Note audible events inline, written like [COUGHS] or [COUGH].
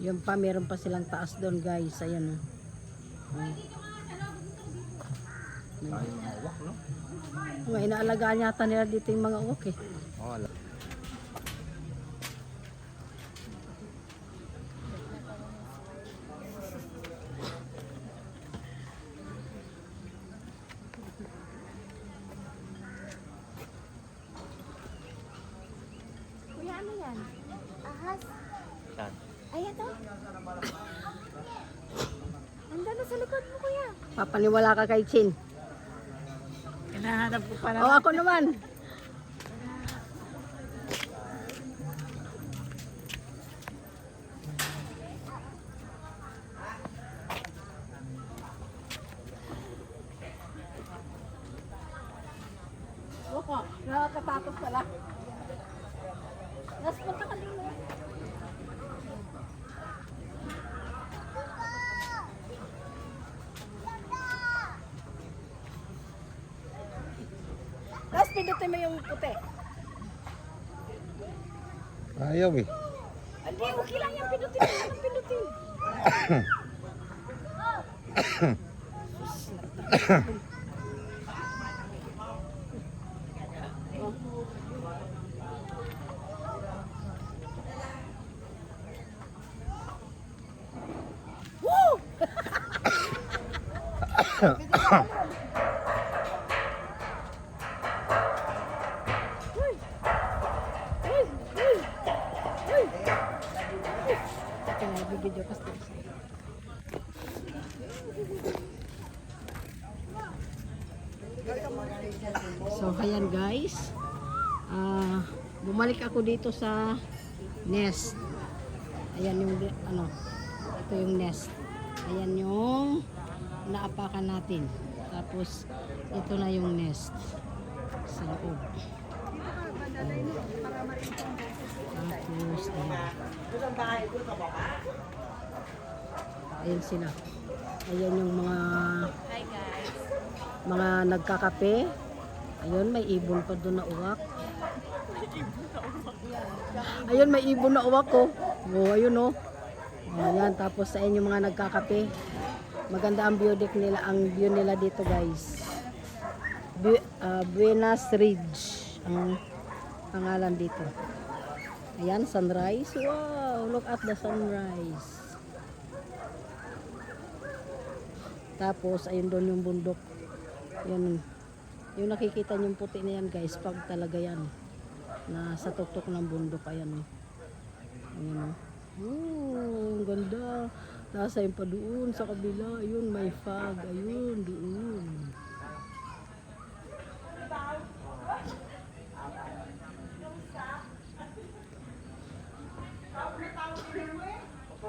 Yun pa, meron pa silang taas doon guys. Ayan o. Tayo mga uwak, no? Mga inaalagaan yata nila dito yung mga uwak eh. Oh, ano yan? Ahas. Saan? Ay, ito. Nandun na sa likod mo, kuya. Papaniwala ka kay Chin. Hinahanap ko pala. O ako naman. Wako, nakakatakot pala. Pindutin mo yung puti. Ayaw eh. Hindi, okay lang yan. Pindutin mo lang, pindutin. [COUGHS] Woo! [COUGHS] [COUGHS] Ito na, bibidyo ka sa So, ayan guys. Ah, bumalik ako dito sa nest. Ayan yung, ano, ito yung nest. Ayan yung naapakan natin. Tapos, ito na yung nest sa loob. Tapos, ayan. Ayan sila. Ayan yung mga Hi, guys. mga nagkakape. Ayun, may ibon pa doon na uwak. Ayun, may ibon na uwak ko. Oh, ayun oh. Ayan, tapos sa inyo mga nagkakape. Maganda ang view deck nila, ang view nila dito guys. Bu- ah, Buenas Ridge ang pangalan dito. Ayan, sunrise. Wow, look at the sunrise. Tapos, ayun doon yung bundok. Yan. Yung nakikita niyong puti na yan guys, pag talaga yan. Na sa tuktok ng bundok, ayan. Ayan. Oh, ganda. Nasa yung pa doon sa kabila. Ayun, may fog. Ayun, doon.